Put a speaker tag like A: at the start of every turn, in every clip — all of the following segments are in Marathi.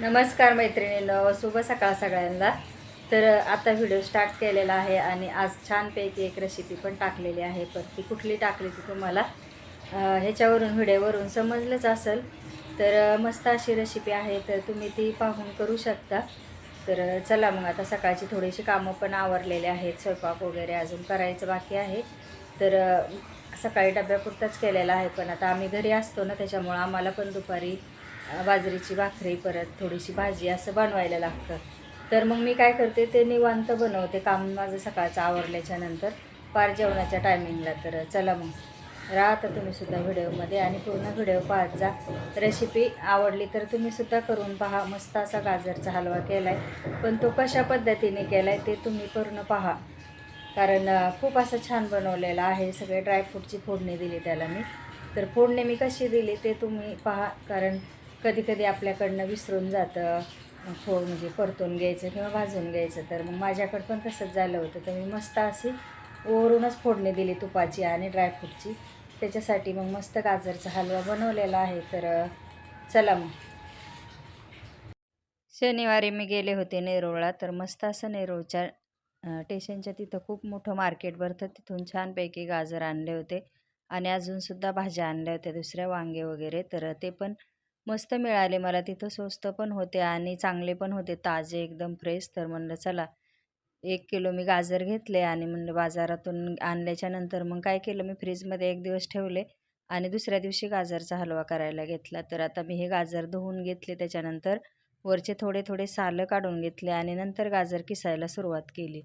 A: नमस्कार मैत्रिणींनो शुभ सकाळ सगळ्यांना. तर आता व्हिडिओ स्टार्ट केलेला आहे आणि आज छानपैकी एक रेसिपी पण टाकलेली आहे. पण ती कुठली टाकली ती तुम्हाला ह्याच्यावरून व्हिडिओवरून समजलंच असेल. तर मस्त अशी रेसिपी आहे तर तुम्ही ती पाहून करू शकता. तर चला मग आता सकाळची थोडीशी कामं पण आवरलेली आहेत. स्वयंपाक वगैरे अजून करायचं बाकी आहे. तर सकाळी डब्यापुरताच केलेला आहे पण आता आम्ही घरी असतो ना त्याच्यामुळं आम्हाला पण दुपारी बाजरीची भाकरी परत थोडीशी भाजी असं बनवायला लागतं. तर मग मी काय करते ते निवांत बनवते काम माझं सकाळचं आवरल्याच्या नंतर. पार जेवणाच्या टायमिंगला तर चला मग. राहता तुम्हीसुद्धा व्हिडिओमध्ये आणि पूर्ण व्हिडिओ पाहत जा. रेसिपी आवडली तर तुम्हीसुद्धा करून पहा. मस्त असा गाजरचा हलवा केला आहे पण तो कशा पद्धतीने केला आहे ते तुम्ही पूर्ण पहा. कारण खूप असं छान बनवलेलं आहे. सगळे ड्रायफ्रूटची फोडणी दिली त्याला मी. तर फोडणी मी कशी दिली ते तुम्ही पहा. कारण कधी कधी आपल्याकडनं विसरून जातं. फोड म्हणजे परतून घ्यायचं किंवा भाजून घ्यायचं. तर मग माझ्याकडं पण तसंच झालं होतं. तर मी मस्त अशी वरूनच फोडणी दिली तुपाची आणि ड्रायफ्रूटची त्याच्यासाठी मग मस्त गाजरचा हलवा बनवलेला आहे. तर चला मग. शनिवारी मी गेले होते नेरूळला. तर मस्त असं नेरूळच्या स्टेशनच्या तिथं खूप मोठं मार्केट भरतं. तिथून छानपैकी गाजर आणले होते. आणि अजूनसुद्धा भाज्या आणल्या होत्या दुसऱ्या वांगे वगैरे. तर ते पण मस्त मिळाले मला तिथं स्वस्त पण होते आणि चांगले पण होते ताजे एकदम फ्रेश तर म्हणलं चला एक किलो मी गाजर घेतले आणि म्हणलं बाजारातून आणल्याच्या नंतर मग काय केलं मी फ्रीजमध्ये एक दिवस ठेवले आणि दुसऱ्या दिवशी गाजरचा हलवा करायला घेतला. तर आता मी हे गाजर धुवून घेतले त्याच्यानंतर वरचे थोडे थोडे सालं काढून घेतले आणि नंतर गाजर किसायला सुरुवात केली.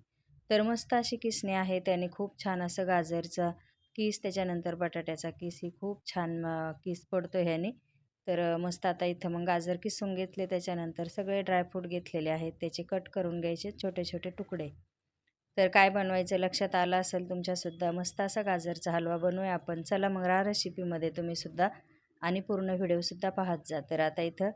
A: तर मस्त अशी किसणी आहे त्याने खूप छान असं गाजरचा किस त्याच्यानंतर बटाट्याचा किस ही खूप छान किस पडतो ह्याने. तर मस्त आता इथं मग गाजर किसून घेतले त्याच्यानंतर सगळे ड्रायफ्रूट घेतलेले आहेत. त्याचे कट करून घ्यायचे छोटे छोटे तुकडे. तर काय बनवायचं लक्षात आलं असेल तुमच्यासुद्धा मस्त असा गाजरचा हलवा बनवूया आपण. चला मग रा रेसिपीमध्ये तुम्हीसुद्धा आणि पूर्ण व्हिडिओसुद्धा पाहत जा. तर आता इथं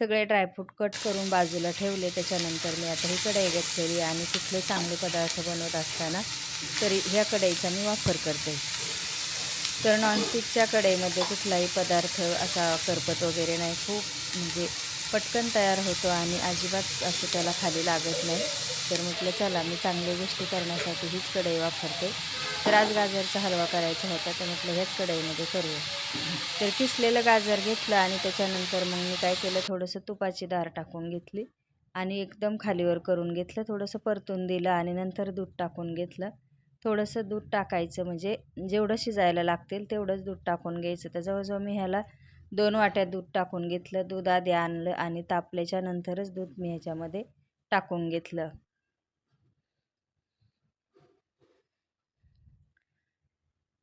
A: सगळे ड्रायफ्रूट कट करून बाजूला ठेवले. त्याच्यानंतर मी आता ही कढई घेतलेली आणि कुठले चांगले पदार्थ बनवत असताना तरी ह्या कढईचा मी वापर करते. तर नॉनस्टिकच्या कढईमध्ये कुठलाही पदार्थ असा करपत वगैरे नाही. खूप म्हणजे पटकन तयार होतो आणि अजिबात असं त्याला खाली लागत नाही. तर म्हटलं चला मी चांगली गोष्टी करण्यासाठी हीच कढई वापरते. तर आज गाजरचा हलवा करायचा होता तर म्हटलं ह्याच कढईमध्ये करूया. तर किसलेलं गाजर घेतलं आणि त्याच्यानंतर मग मी काय केलं थोडंसं तुपाची दार टाकून घेतली आणि एकदम खालीवर करून घेतलं थोडंसं परतून दिलं आणि नंतर दूध टाकून घेतलं. थोडंसं दूध टाकायचं. म्हणजे जेवढं शिजायला लागतील तेवढंच दूध टाकून घ्यायचं. तर जवळजवळ मी ह्याला दोन वाट्या दूध टाकून घेतलं. दूध आधी आणलं आणि तापल्याच्या नंतरच दूध मी ह्याच्यामध्ये टाकून घेतलं.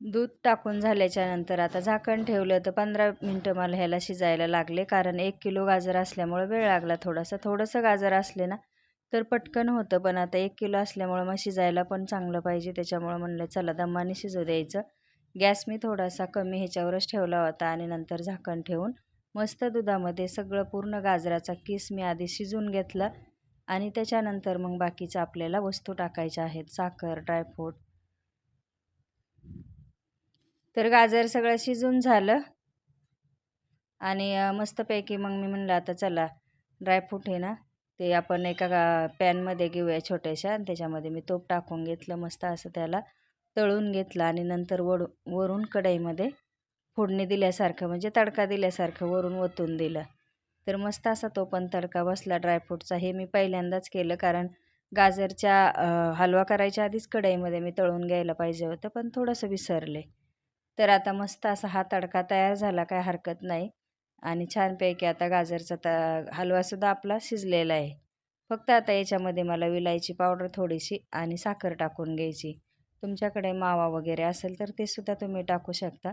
A: दूध टाकून झाल्याच्यानंतर आता झाकण ठेवलं तर पंधरा मिनटं मला ह्याला शिजायला लागले. कारण एक किलो गाजर असल्यामुळं वेळ लागला थोडासा. थोडंसं गाजर असले ना तर पटकन होतं पण आता एक किलो असल्यामुळं मग शिजायला पण चांगलं पाहिजे. त्याच्यामुळं म्हणलं चला दमाने शिजू द्यायचं. गॅस मी थोडासा कमी ह्याच्यावरच ठेवला होता आणि नंतर झाकण ठेवून मस्त दुधामध्ये सगळं पूर्ण गाजराचा किस मी आधी शिजून घेतला आणि त्याच्यानंतर मग बाकीचं आपल्याला वस्तू टाकायच्या आहेत साखर ड्रायफ्रूट. तर गाजर सगळं शिजून झालं आणि मस्तपैकी मग मी म्हणलं आता चला ड्रायफ्रूट आहे ना ते आपण एका गा पॅनमध्ये घेऊया छोट्याशा आणि त्याच्यामध्ये मी तूप टाकून घेतलं मस्त असं त्याला तळून घेतलं आणि नंतर वड वरून कढईमध्ये फोडणी दिल्यासारखं म्हणजे तडका दिल्यासारखं वरून ओतून दिलं. तर मस्त असा तो पण तडका बसला ड्रायफ्रूटचा हे मी पहिल्यांदाच केलं कारण गाजरच्या हलवा करायच्या आधीच कढईमध्ये मी तळून घ्यायला पाहिजे होतं पण थोडंसं विसरले. तर आता मस्त असा हा तडका तयार झाला काय हरकत नाही. आणि छानपैकी आता गाजरचा त हलवासुद्धा आपला शिजलेला आहे. फक्त आता याच्यामध्ये मला विलायची पावडर थोडीशी आणि साखर टाकून घ्यायची. तुमच्याकडे मावा वगैरे असेल तर ते सुद्धा तुम्ही टाकू शकता.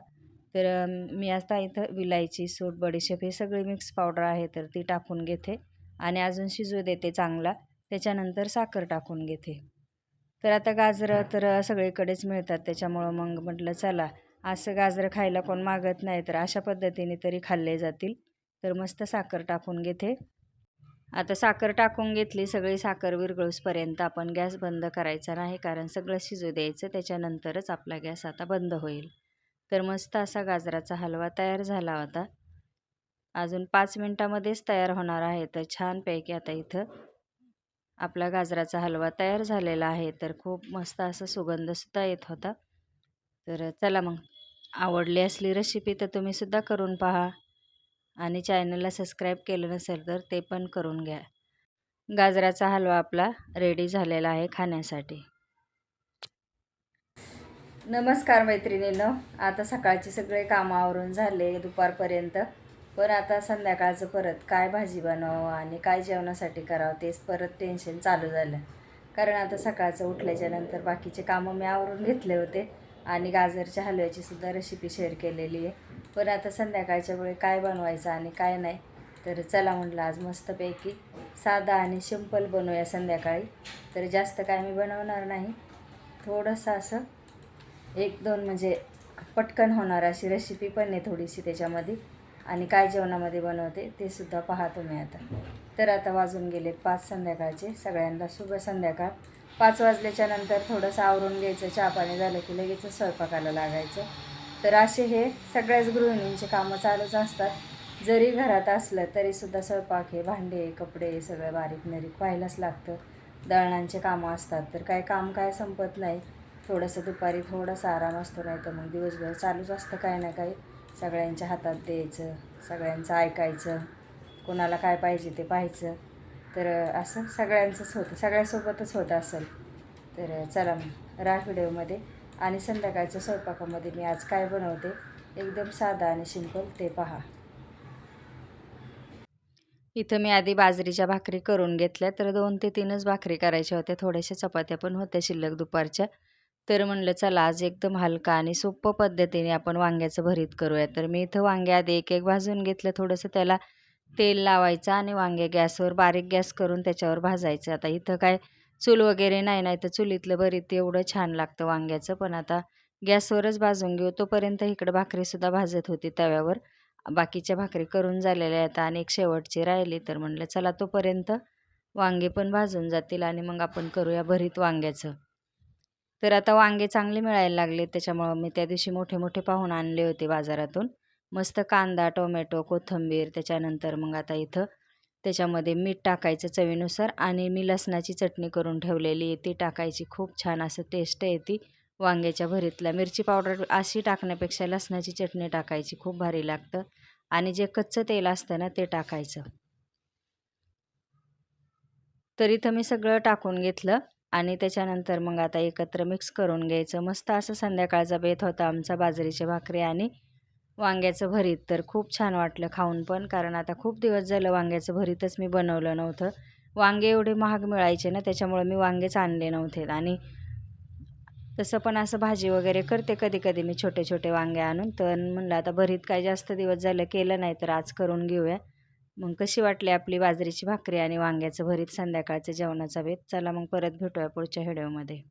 A: तर मी आता इथं विलायची सूट बडीशेप हे सगळी मिक्स पावडर आहे तर ती टाकून घेते. आणि अजून शिजू देते चांगला. त्याच्यानंतर साखर टाकून घेते. तर आता गाजरं तर सगळीकडेच मिळतात. त्याच्यामुळं मग म्हटलं चला असं गाजरं खायला कोण मागत नाही तर अशा पद्धतीने तरी खाल्ले जातील. तर मस्त साखर टाकून घेते. आता साखर टाकून घेतली सगळी साखर विरघळूसपर्यंत आपण गॅस बंद करायचा नाही कारण सगळं शिजू द्यायचं त्याच्यानंतरच आपला गॅस आता बंद होईल. तर मस्त असा गाजराचा हलवा तयार झाला होता. अजून पाच मिनटामध्येच तयार होणार आहे तर छानपैकी आता इथं आपला गाजराचा हलवा तयार झालेला आहे तर खूप मस्त असा सुगंधसुद्धा येत होता. तर चला मग. आवडली असली रेसिपी तर तुम्हीसुद्धा करून पहा. आणि चॅनलला सबस्क्राईब केलं नसेल तर ते पण करून घ्या. गाजराचा हलवा आपला रेडी झालेला आहे खाण्यासाठी. नमस्कार मैत्रिणीनं. आता सकाळचे सगळे कामं आवरून झाले दुपारपर्यंत. पण आता संध्याकाळचं परत काय भाजी बनवावं आणि काय जेवणासाठी करावं तेच परत टेन्शन चालू झालं. कारण आता सकाळचं उठल्याच्यानंतर बाकीचे कामं मी आवरून घेतले होते. आणि गाजरच्या हलव्याची सुद्धा रेसिपी शेअर केलेली आहे. पण आता संध्याकाळच्या वेळी काय बनवायचं आणि काय नाही तर चला म्हटलं आज मस्तपैकी साधा आणि सिंपल बनवूया संध्याकाळी. तर जास्त काय मी बनवणार नाही. थोडंसं असं एक दोन म्हणजे पटकन होणार अशी रेसिपी पण आहे थोडीशी त्याच्यामध्ये. आणि काय जेवणामध्ये बनवते ते सुद्धा पाहतो तुम्ही आता. तर आता वाजून गेलेत पाच संध्याकाळचे. सगळ्यांना शुभ संध्याकाळ. पाच वाजल्याच्या नंतर थोडंसं आवरून घ्यायचं चहा पाणी झालं की लगेच स्वयंपाकाला लागायचं. तर असे हे सगळ्याच गृहिणींचे कामं चालूच असतात. जरी घरात असलं तरीसुद्धा स्वयंपाक हे भांडे कपडे सगळं बारीक नरीक व्हायलाच लागतं. दळणांचे कामं असतात तर काय काम काय संपत नाही. थोडंसं दुपारी थोडासा आराम असतो नाही तर मग दिवसभर चालूच असतं काय ना काही. सगळ्यांच्या हातात द्यायचं सगळ्यांचं ऐकायचं कोणाला काय पाहिजे ते पाहायचं. तर असं सगळ्यांचंच होतं. सगळ्यासोबतच होतं असेल. तर चला मग. राह व्हिडिओमध्ये. आणि संध्याकाळच्या स्वयंपाकामध्ये मी आज काय बनवते? एकदम साधा आणि सिंपल ते पहा. इथं मी आधी बाजरीच्या भाकरी करून घेतल्या तर दोन ते तीनच भाकरी करायच्या होत्या. थोड्याशा चपात्या पण होत्या शिल्लक दुपारच्या. तर म्हणलं चला आज एकदम हलका आणि सोपं पद्धतीने आपण वांग्याचं भरीत करूया. तर मी इथं वांगे आधी एक एक भाजून घेतलं. थोडंसं त्याला तेल लावायचं आणि वांगे गॅसवर बारीक गॅस करून त्याच्यावर भाजायचं. आता इथं काय चूल वगैरे नाही नाही तर चुलीतलं भरीत एवढं छान लागतं वांग्याचं. पण आता गॅसवरच भाजून घेऊ. तोपर्यंत इकडं भाकरीसुद्धा भाजत होती तव्यावर. बाकीच्या भाकरी करून झालेल्या आहेत आणि एक शेवटची राहिली. तर म्हणलं चला तोपर्यंत वांगे पण भाजून जातील आणि मग आपण करूया भरीत वांग्याचं. तर आता वांगे चांगले मिळायला लागले. त्याच्यामुळं मी त्या दिवशी मोठे मोठे पाहून आणले होते बाजारातून. मस्त कांदा टोमॅटो कोथिंबीर त्याच्यानंतर मग आता इथं त्याच्यामध्ये मीठ टाकायचं चवीनुसार आणि मी लसणाची चटणी करून ठेवलेली आहे. ती टाकायची. खूप छान असं टेस्ट येते वांग्याच्या भरीतला मिरची पावडर अशी टाकण्यापेक्षा लसणाची चटणी टाकायची. खूप भारी लागतं. आणि जे कच्चं तेल असतं ना ते टाकायचं. तर इथं मी सगळं टाकून घेतलं आणि त्याच्यानंतर मग आता एकत्र मिक्स करून घ्यायचं. मस्त असं संध्याकाळचा बेत होता आमचा बाजरीच्या भाकरी आणि वांग्याचं भरीत. तर खूप छान वाटलं खाऊन पण कारण आता खूप दिवस झालं वांग्याचं भरीतच मी बनवलं नव्हतं. वांगे एवढे महाग मिळायचे ना त्याच्यामुळे मी वांगेच आणले नव्हते. आणि तसं पण असं भाजी वगैरे करते कधी कधी मी छोटे छोटे वांगे आणून. तर म्हणलं आता भरीत काय जास्त दिवस झालं केलं नाही तर आज करून घेऊया. मग कशी वाटली आपली बाजरीची भाकरी आणि वांग्याचं भरीत संध्याकाळचं जेवणाचा बेत चला मग परत भेटूया पुढच्या व्हिडिओमध्ये.